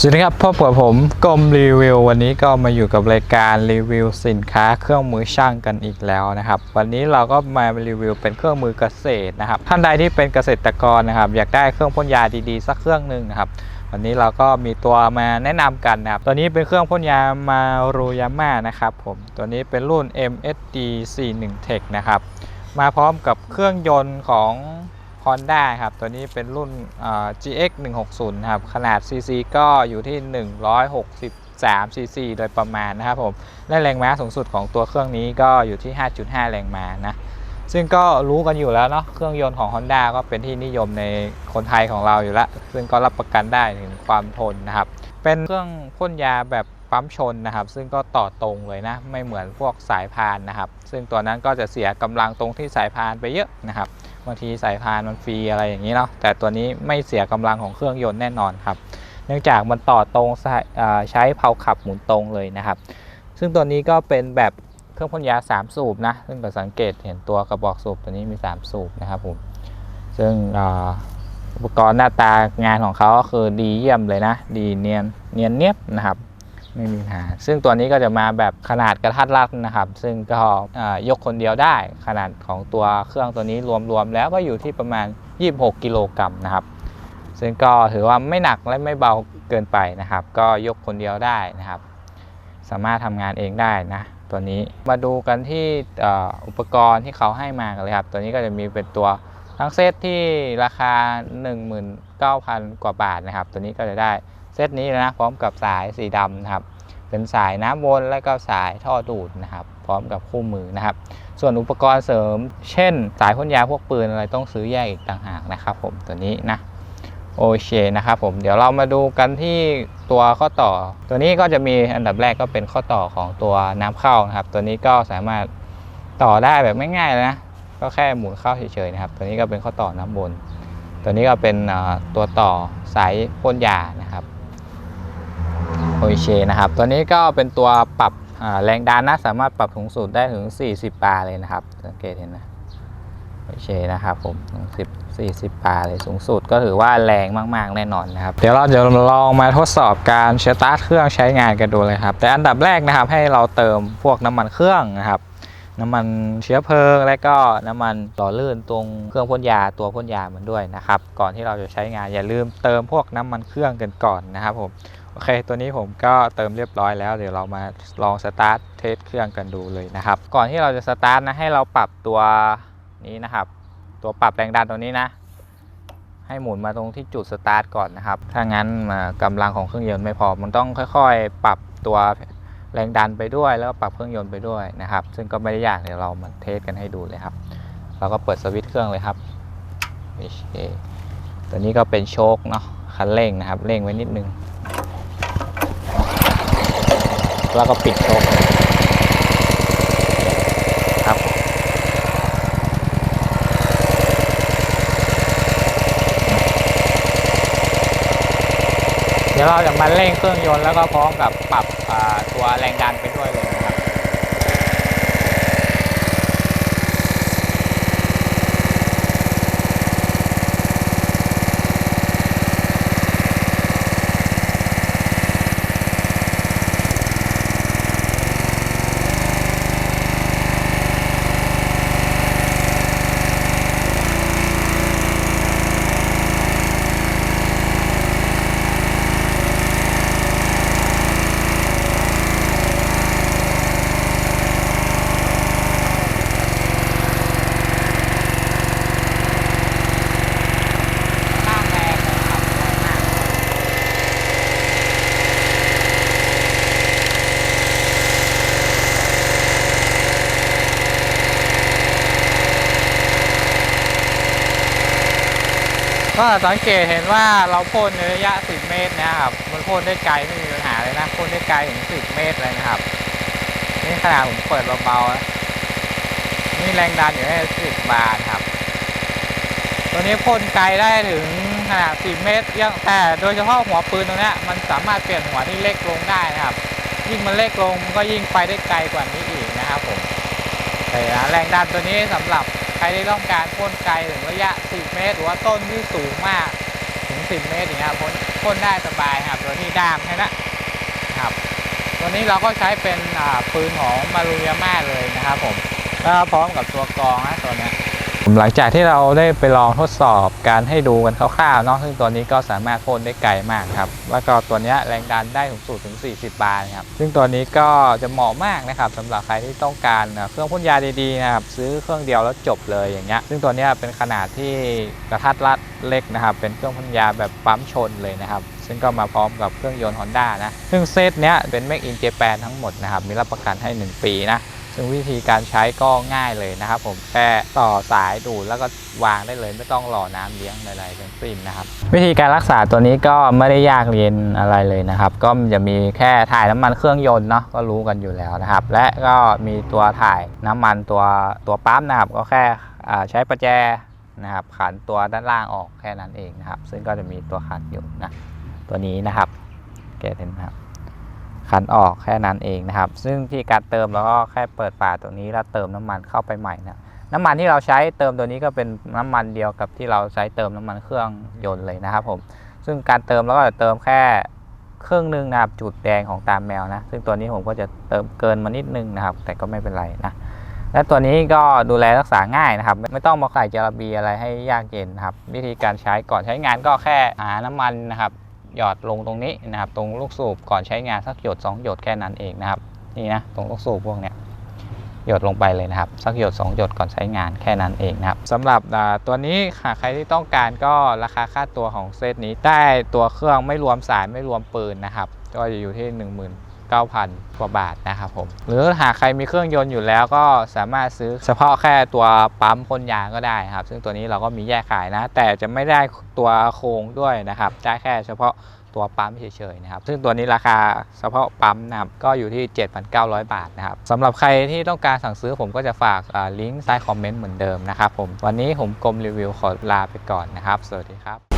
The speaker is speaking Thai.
สวัสดีครับพบกับผมกรมรีวิว วันนี้ก็มาอยู่กับรายการรีวิวสินค้าเครื่องมือช่างกันอีกแล้วนะครับ วันนี้เราก็มารีวิวเป็นเครื่องมือเกษตรนะครับท่านใดที่เป็นเกษตรกรนะครับ อยากได้เครื่องพ่นยาดีๆสักเครื่องหนึ่งนะครับวันนี้เราก็มีตัวมาแนะนำกันนะครับตัวนี้เป็นเครื่องพ่นยามารูยาม่านะครับผมตัวนี้เป็นรุ่น MSD 41 Tech นะครับมาพร้อมกับเครื่องยนต์ของ Honda ครับ ตัวนี้เป็นรุ่น GX 160ครับ ขนาด CC ก็อยู่ที่ 163 cc โดยประมาณนะครับผม และแรงม้าสูงสุดของตัวเครื่องนี้ก็อยู่ที่ 5.5 แรงม้านะ ซึ่งก็รู้กันอยู่แล้วเนาะ เครื่องยนต์ของ Honda ก็เป็นที่นิยมในคนไทยของเราอยู่แล้ว ซึ่งก็รับประกันได้ถึงความทนนะครับ เป็นเครื่องพ่นยาแบบปั๊มชนนะครับ ซึ่งก็ต่อตรงเลยนะ ไม่เหมือนพวกสายพานนะครับ ซึ่งตัวนั้นก็จะเสียกำลังตรงที่สายพานไปเยอะนะครับ บางทีสายพานมันฟรีอะไรอย่างนี้เนาะแต่ตัวนี้ไม่เสียกำลังของเครื่องยนต์แน่นอนครับ เนื่องจากมันต่อตรงใช้เพาขับหมุนตรงเลยนะครับ ซึ่งตัวนี้ก็เป็นแบบเครื่องพ่นยา 3 สูบนะซึ่งก็สังเกตเห็นตัวกระบอกสูบตัวนี้มี 3 สูบนะครับผมซึ่งอุปกรณ์หน้าตางานของเขาก็คือดีเยี่ยมเลยนะ ดีเนียนเนียนเนียบนะครับ ไม่มีปัญหา ซึ่งตัวนี้ก็จะมาแบบขนาดกระทัดรัดนะครับ ซึ่งก็ยกคนเดียวได้ขนาดของตัวเครื่องตัวนี้รวมๆแล้วก็อยู่ที่ประมาณ 26 กิโลกรัมนะครับ ซึ่งก็ถือว่าไม่หนักและไม่เบาเกินไปนะครับ ก็ยกคนเดียวได้นะครับ สามารถทำงานเองได้นะตัวนี้มาดูกันที่เอ่ออุปกรณ์ที่เขาให้มากันเลยครับ ตัวนี้ก็จะมีเป็นตัวทั้งเซตที่ราคา 19,000 กว่าบาทนะครับ ตัวนี้ก็จะได้ เซตนี้นะพร้อมกับสายสีดำนะครับเป็นสายน้ำวนและก็สายท่อดูดนะครับ พร้อมกับคู่มือนะครับ ส่วนอุปกรณ์เสริม เช่น สายพ่นยาพวกปืนอะไรต้องซื้อแยกอีกต่างหากนะครับ ผมตัวนี้นะโอเคนะครับผมเดี๋ยวเรามาดูกันที่ตัวข้อต่อ ตัวนี้ก็จะมีอันดับแรกก็เป็นข้อต่อของตัวน้ำเข้านะครับ ตัวนี้ก็สามารถต่อได้แบบไม่ง่ายเลยนะก็แค่หมุนเข้าเฉยๆนะครับ ตัวนี้ก็เป็นข้อต่อน้ำบน ตัวนี้ก็เป็นตัวต่อสายพ่นยานะครับ โอเคนะครับ ตัวนี้ก็เป็นตัวปรับแรงดันนะสามารถปรับสูงสุดได้ถึง 40 บาร์เลยนะครับ สังเกตเห็นนะโอเคนะครับผม10 40 บาร์เลยสูงสุดก็ถือว่าแรงมาก ๆ แน่นอนนะครับ เดี๋ยวเราจะลองมาทดสอบการสตาร์ทเครื่องใช้งานกันดูเลยครับ แต่อันดับแรกนะครับให้เราเติมพวกน้ำมันเครื่องนะครับ น้ำมันเชื้อเพลิง และก็น้ำมันหล่อลื่นตรงเครื่องพ่นยาตัวพ่นยามันด้วยนะครับ ก่อนที่เราจะใช้งานอย่าลืมเติมพวกน้ำมันเครื่องกันก่อนนะครับผม โอเค ตัวนี้ผมก็เติมเรียบร้อยแล้ว เดี๋ยวเรามาลองสตาร์ทเทสเครื่องกันดูเลยนะครับ ก่อนที่เราจะสตาร์ทนะ ให้เราปรับตัวนี้นะครับ ตัวปรับแรงดันตัวนี้นะ ให้หมุนมาตรงที่จุดสตาร์ทก่อนนะครับ ถ้างั้นมากำลังของเครื่องยนต์ไม่พอ มันต้องค่อยๆ ปรับตัวแรงดันไปด้วย แล้วก็ปรับเครื่องยนต์ไปด้วยนะครับ ซึ่งก็ไม่ได้ยาก เดี๋ยวเรามาเทสกันให้ดูเลยครับ เราก็เปิดสวิตช์เครื่องเลยครับตัวนี้ก็เป็นโชคเนาะคันเร่งนะครับ เร่งไว้นิดนึง แล้วก็ปิดโชคครับ เดี๋ยวเราจะมาเร่งเครื่องยนต์แล้วก็พร้อมกับปรับตัวแรงดันไปด้วยเลยนะครับ ข้างแรงนะครับแรงมาก ก็สังเกตเห็นว่าเราพ่นในระยะ 10 เมตรนะครับมันพ่นได้ไกลไม่มีปัญหาเลยนะพ่นได้ไกลถึง 10 เมตรเลยนะครับ นี่ขนาดผมเปิดเบาๆนี่แรงดันอยู่แค่10 บาทครับ ตัวนี้พ่นไกลได้ถึงขนาด 10 เมตรยังแต่โดยเฉพาะหัวปืนตรงนี้มันสามารถเปลี่ยนหัวที่เล็กลงได้นะครับ ยิ่งมันเล็กลงก็ยิ่งไปได้ไกลกว่านี้อีกนะครับผมแต่แรงดันตัวนี้สำหรับ ครที่ต้องการพ่นไกลถึงระยะ 10 เมตร หรือว่าต้นที่สูงมากถึง 10 เมตรอย่างเงี้ยพ่นพ่นได้สบายครับตัวที่ด้ามแค่นั้นครับตัวนี้เราก็ใช้เป็นปืนของมารุยาม่าเลยนะครับผมก็พร้อมกับตัวกรองนะตัวเนี้ย หลังจากที่เราได้ไปลองทดสอบการให้ดูกันคร่าวๆเนาะซึ่งตัวนี้ก็สามารถพ่นได้ไกลมากครับ แล้วก็ตัวนี้แรงดันได้สูงสุดถึง 40 บาร์ครับ ซึ่งตัวนี้ก็จะเหมาะมากนะครับสำหรับใครที่ต้องการเครื่องพ่นยาดีๆนะครับซื้อเครื่องเดียวแล้วจบเลยอย่างเงี้ย ซึ่งตัวนี้เป็นขนาดที่กระทัดรัดเล็กนะครับ เป็นเครื่องพ่นยาแบบปั๊มชนเลยนะครับซึ่งก็มาพร้อมกับเครื่องยนต์ Honda นะ ซึ่งเซตเนี้ยเป็น Make in Japan ทั้งหมดนะครับ มีรับประกันให้ 1 ปีนะ ซึ่งวิธีการใช้ก็ง่ายเลยนะครับ ผมแค่ต่อสายดูดแล้วก็วางได้เลยไม่ต้องรอน้ำเลี้ยงอะไรๆทั้งสิ้นนะครับ วิธีการรักษาตัวนี้ก็ไม่ได้ยากเรียนอะไรเลยนะครับ ก็จะมีแค่ถ่ายน้ำมันเครื่องยนต์เนาะก็รู้กันอยู่แล้วนะครับ และก็มีตัวถ่ายน้ำมันตัวตัวปั๊มนะครับ ก็แค่ใช้ประแจนะครับขันตัวด้านล่างออกแค่นั้นเองนะครับ ซึ่งก็จะมีตัวขันอยู่นะตัวนี้นะครับเกเห็นไหมครับ ขันออกแค่นั้นเองนะครับ ซึ่งที่การเติมเราก็แค่เปิดฝาตัวนี้แล้วเติมน้ำมันเข้าไปใหม่นะน้ำมันที่เราใช้เติมตัวนี้ก็เป็นน้ำมันเดียวกับที่เราใช้เติมน้ำมันเครื่องยนต์เลยนะครับผมซึ่งการเติมเราก็จะเติมแค่ครึ่งหนึงนะครับจุดแดงของตามแมวนะ ซึ่งตัวนี้ผมก็จะเติมเกินมานิดนึงนะครับ แต่ก็ไม่เป็นไรนะและตัวนี้ก็ดูแลรักษาง่ายนะครับ ไม่ไม่ต้องมาใส่จาระบีอะไรให้ยากเย็นนะครับ วิธีการใช้ก่อนใช้งานก็แค่หาน้ำมันนะครับ หยอดลงตรงนี้นะครับ ตรงลูกสูบก่อนใช้งานสักหยด2หยดแค่นั้นเองนะครับนี่นะตรงลูกสูบพวกเนี้ยหยดลงไปเลยนะครับ สักหยด2หยดก่อนใช้งานแค่นั้นเองนะครับสำหรับตัวนี้หากใครที่ต้องการก็ราคาค่าตัวของเซตนี้ได้ตัวเครื่องไม่รวมสายไม่รวมปืนนะครับ ก็จะอยู่ที่ 1 0 0 0 0 9,000 กว่าบาทนะครับผม หรือหากใครมีเครื่องยนต์อยู่แล้วก็สามารถซื้อเฉพาะแค่ตัวปั๊มพ่นยางก็ได้ครับ ซึ่งตัวนี้เราก็มีแยกขายนะ แต่จะไม่ได้ตัวโครงด้วยนะครับ ได้แค่เฉพาะตัวปั๊มเฉยๆนะครับ ซึ่งตัวนี้ราคาเฉพาะปั๊มนะครับ ก็อยู่ที่ 7,900 บาทนะครับสำหรับใครที่ต้องการสั่งซื้อผมก็จะฝากลิงก์ใต้คอมเมนต์เหมือนเดิมนะครับผม วันนี้ผมกรมรีวิวขอลาไปก่อนนะครับ สวัสดีครับ